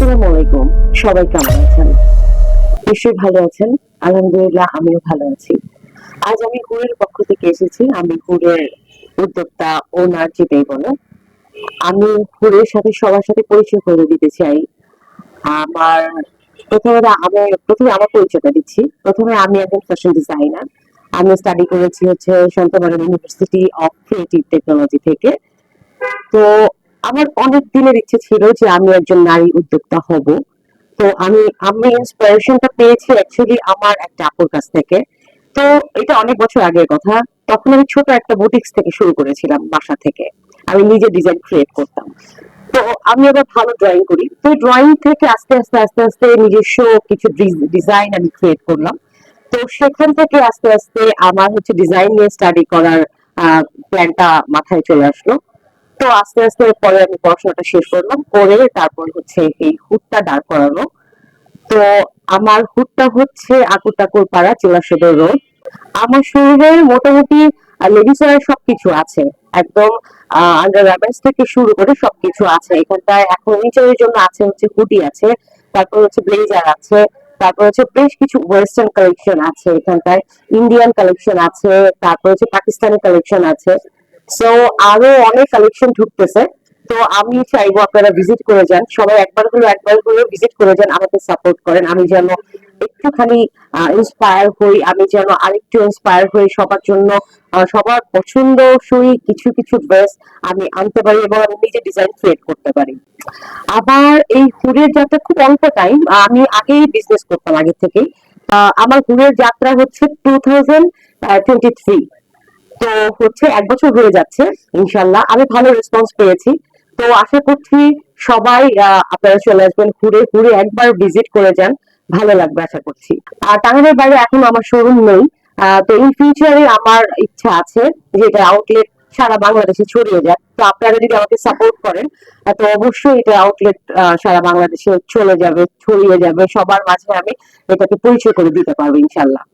আসসালামু আলাইকুম। সবাই কেমন আছেন? নিশ্চয়ই ভালো আছেন। আলহামদুলিল্লাহ, আমিও ভালো আছি। আজ আমি হুরের পক্ষ থেকে এসেছি। আমি হুরের উদ্যোক্তা ওনার যেটাই বলো আমি হুরের সাথে সবার সাথে পরিচয় করে দিতে চাই। আমার প্রথমে আমি প্রথমে আমার পরিচয়টা দিচ্ছি। প্রথমে আমি একজন ফ্যাশন ডিজাইনার আমি স্টাডি করেছি হচ্ছে Shanto-Mariam university of creative technology থেকে। তো আমার অনেক দিনের ইচ্ছে ছিল যে আমি একজন নারী উদ্যোক্তা হব। তো আমি আমি ইন্সপিরেশনটা পেয়েছি অ্যাকচুয়ালি আমার একটা আপুর কাছ থেকে। তো এটা অনেক বছর আগের কথা। তখন আমি ছোট একটা বুটিক্স থেকে শুরু করেছিলাম বাসা থেকে। আমি নিজে ডিজাইন ক্রিয়েট করতাম। তো আমি আবার ভালো ড্রয়িং করি। তো ড্রয়িং থেকে আস্তে আস্তে আস্তে আস্তে নিজস্ব কিছু ডিজাইন আমি ক্রিয়েট করলাম। তো সেখান থেকে আস্তে আস্তে আমার হচ্ছে ডিজাইন নিয়ে স্টাডি করার প্ল্যানটা মাথায় চলে আসলো। তো আস্তে আস্তে পরে আমি পড়াশোনাটা শেষ করলাম, করে তারপর হচ্ছে এই হুটটা দাঁড় করানো। তো আমার হুটটা হচ্ছে আকুতাকুর পাড়া চোরাসদর রোড আমার শরীরে মোটামুটি লেডিস সবকিছু আছে। একদম আন্ডার থেকে শুরু করে সবকিছু আছে। এখানটায় এখন নিচের জন্য আছে হচ্ছে হুডি আছে, তারপর হচ্ছে ব্লেজার আছে, তারপর হচ্ছে বেশ কিছু ওয়েস্টার্ন কালেকশন আছে এখানটায়। ইন্ডিয়ান কালেকশন আছে, তারপর হচ্ছে পাকিস্তানি কালেকশন আছে। সো আরও অনেক কালেকশন ঢুকতেছে। তো আমি চাইব আপনারা ভিজিট করে যান। সবাই একবার হলো একবার হলো ভিজিট করে যান, আমাকে সাপোর্ট করেন। আমি যেন একটুখানি ইন্সপায়ার হই, আমি যেন আরেকটু ইন্সপায়ার হই সবার জন্য। সবার পছন্দসই কিছু কিছু ড্রেস আমি আনতে পারি এবং আমি নিজে ডিজাইন ক্রিয়েট করতে পারি। আবার এই হুড়ের যাত্রা খুব অল্প টাইম আমি আগেই বিজনেস করতাম আগে থেকেই। আমার হুড়ের যাত্রা হচ্ছে টু থাউজেন্ড টোয়েন্টি থ্রি তো হচ্ছে এক বছর হয়ে যাচ্ছে, ইনশাল্লাহ। আমি ভালো রেসপন্স পেয়েছি। তো আশা করছি সবাই আপনারা চলে আসবেন ঘুরে ঘুরে একবার ভিজিট করে যান। ভালো লাগবে আশা করছি। আর টাঙ্গাইলের বাইরে এখন আমার শোরুম নেই। তো ইন ফিউচারে আমার ইচ্ছা আছে যে এটা আউটলেট সারা বাংলাদেশে ছড়িয়ে যাক। তো আপনারা যদি আমাকে সাপোর্ট করেন তো অবশ্যই এটা আউটলেট সারা বাংলাদেশে চলে যাবে, ছড়িয়ে যাবে। সবার মাঝে আমি এটাকে পরিচয় করে দিতে পারব, ইনশাল্লাহ।